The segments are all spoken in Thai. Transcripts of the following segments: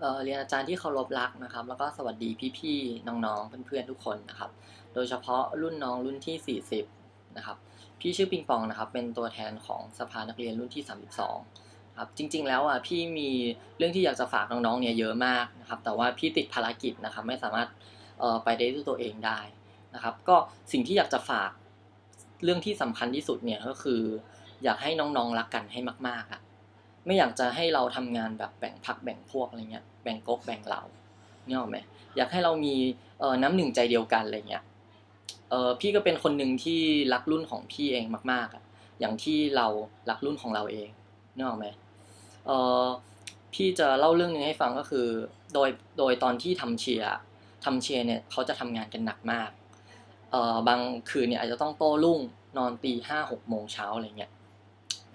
เอ่อเรียนอาจารย์ที่เคารพรักนะครับ แล้วก็สวัสดีพี่ๆน้องๆเพื่อนๆทุกคนนะครับ โดยเฉพาะรุ่นน้องรุ่นที่ 40นะครับพี่ชื่อปิงปองนะครับ เป็นตัวแทนของสภานักเรียนรุ่นที่ 32ครับจริง ๆ แล้วอะพี่มีเรื่องที่อยากจะฝากน้องๆเนี่ยเยอะมากนะครับ แต่ว่าพี่ติดภารกิจนะครับ ไม่สามารถไปได้ด้วยตัวเองได้นะครับ ก็สิ่งที่อยากจะฝากเรื่องที่สำคัญที่สุดเนี่ยก็คือ อยากให้น้องๆรักกันให้มากๆอะ ไม่อยากจะให้เราทำงานแบบแบ่งพักแบ่งพวกอะไรเงี้ยแบ่งก๊กแบ่งเหล่าเนี่ยหรอกไหมอยากให้เรามีเอ่อน้ำหนึ่งใจเดียวกันอะไรเงี้ยเออพี่ก็เป็นคนหนึ่งที่รักรุ่นของพี่เองมากๆอะอย่างที่เรารักรุ่นของเราเองเนึกออกไหมเออพี่จะเล่าเรื่องหนึงให้ฟังก็คือ โดยโดยตอนที่ทำเชียร์ทำเชียร์เนี่ยเขาจะทำงานกันหนักมากเออบางคืนเนี่ยอาจจะต้องโต้รุ่งนอนตีห้าหกโมงเช้าอะไรเงี้ย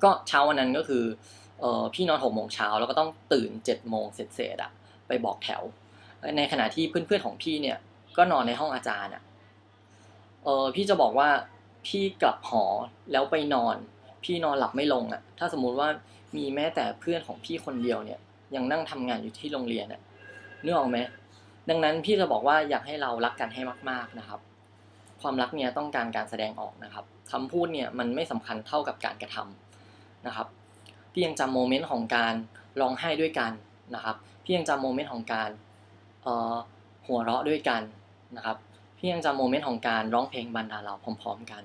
ก็เช้าวันนั้นก็คือ เออพี่นอนหกโมงเช้าแล้วก็ต้องตื่นเจ็ดโมงเสร็จๆอะไปบอกแถว ในขณะที่เพื่อนๆของพี่เนี่ย ก็นอนในห้องอาจารย์อะเออพี่จะบอกว่าพี่กลับหอแล้วไปนอน พี่นอนหลับไม่ลงอะถ้าสมมุติว่ามีแม้แต่เพื่อนของพี่คนเดียวเนี่ย ยังนั่งทำงานอยู่ที่โรงเรียนอะนึกออกไหมดังนั้นพี่จะบอกว่าอยากให้เรารักกันให้มาก ๆนะครับ ความรักเนี่ยต้องการการแสดงออกนะครับคำพูดเนี่ยมันไม่สำคัญเท่ากับการกระทำนะครับ พี่ยังจำโมเมนต์ของการร้องไห้ด้วยกันนะครับ พี่ยังจำโมเมนต์ของการหัวเราะด้วยกันนะครับ พี่ยังจำโมเมนต์ของการร้องเพลงบรรดาเราพร้อม ๆ กัน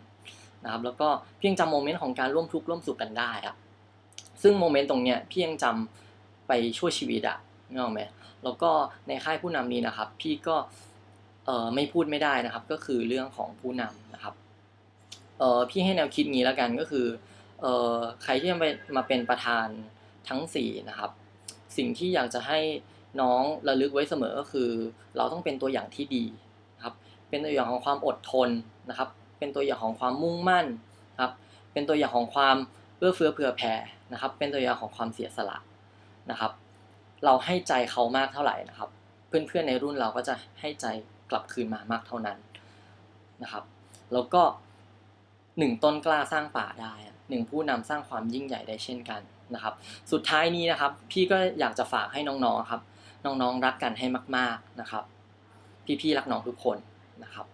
นะครับ แล้วก็พี่ยังจำโมเมนต์ของการร่วมทุกข์ร่วมสุขกันได้อะซึ่งโมเมนต์ตรงเนี้ยพี่ยังจำไปชั่วชีวิตอะนึกออกไหมแล้วก็ในค่ายผู้นำนี้นะครับ พี่ก็เอ่อไม่พูดไม่ได้นะครับ ก็คือเรื่องของผู้นำนะครับเอ่อพี่ให้แนวคิดงี้แล้วกันก็คือ เอ่อใครที่จะไปมาเป็นประธานทั้งสี่นะครับ สิ่งที่อยากจะให้น้องระลึกไว้เสมอก็คือ เราต้องเป็นตัวอย่างที่ดีนะครับ เป็นตัวอย่างของความอดทนนะครับ เป็นตัวอย่างของความมุ่งมั่นครับ เป็นตัวอย่างของความเอื้อเฟื้อเผื่อแผ่นะครับ เป็นตัวอย่างของความเสียสละนะครับ เราให้ใจเขามากเท่าไหร่นะครับ เพื่อนๆในรุ่นเราก็จะให้ใจกลับคืนมามากเท่านั้นนะครับ แล้วก็หนึ่งต้นกล้าสร้างป่าได้ หนึ่งผู้นำสร้างความยิ่งใหญ่ได้เช่นกันนะครับ สุดท้ายนี้นะครับ พี่ก็อยากจะฝากให้น้องๆครับ น้องๆรักกันให้มาก ๆนะครับ พี่ๆรักน้องทุกคนนะครับ